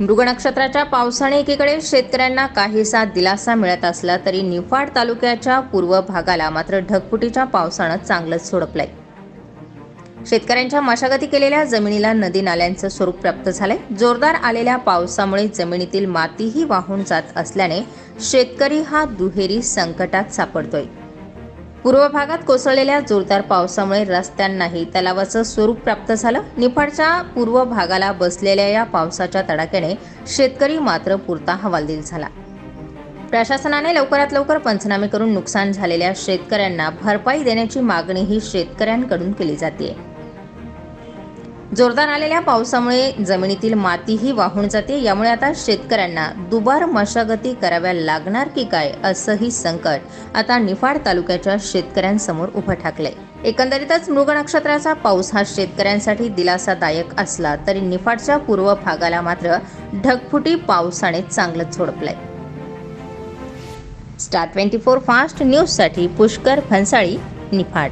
मृग नक्षत्राच्या पावसाने एकीकडे शेतकऱ्यांना काहीसा दिलासा मिळत असला तरी निफाड तालुक्याच्या पूर्व भागाला मात्र ढगफुटीच्या पावसानं चांगलंच सोडपलंय. शेतकऱ्यांच्या मशागती केलेल्या जमिनीला नदी नाल्यांचं स्वरूप प्राप्त झालंय. जोरदार आलेल्या पावसामुळे जमिनीतील मातीही वाहून जात असल्याने शेतकरी हा दुहेरी संकटात सापडतोय. पूर्व भागात कोसळलेल्या जोरदार पावसामुळे रस्त्यांनाही तलावाचं स्वरूप प्राप्त झालं. निफाडच्या पूर्व भागाला बसलेल्या या पावसाच्या तडाख्याने शेतकरी मात्र पुरता हवालदिल झाला. प्रशासनाने लवकरात लवकर पंचनामे करून नुकसान झालेल्या शेतकऱ्यांना भरपाई देण्याची मागणीही शेतकऱ्यांकडून केली जाते जोरदार आलेल्या पावसामुळे जमिनीतील मातीही वाहून जाते. यामुळे आता शेतकऱ्यांना दुबार मशागती कराव्या लागणार की काय असंही संकट आता निफाड तालुक्याच्या शेतकऱ्यांसमोर उभं ठाकलंय. एकंदरीतच मृग नक्षत्राचा पाऊस हा शेतकऱ्यांसाठी दिलासादायक असला तरी निफाडच्या पूर्व भागाला मात्र ढगफुटी पावसाने चांगलंच झोडपलंय. स्टार ट्वेंटी फोर फास्ट न्यूजसाठी पुष्कर फन्साळी निफाड.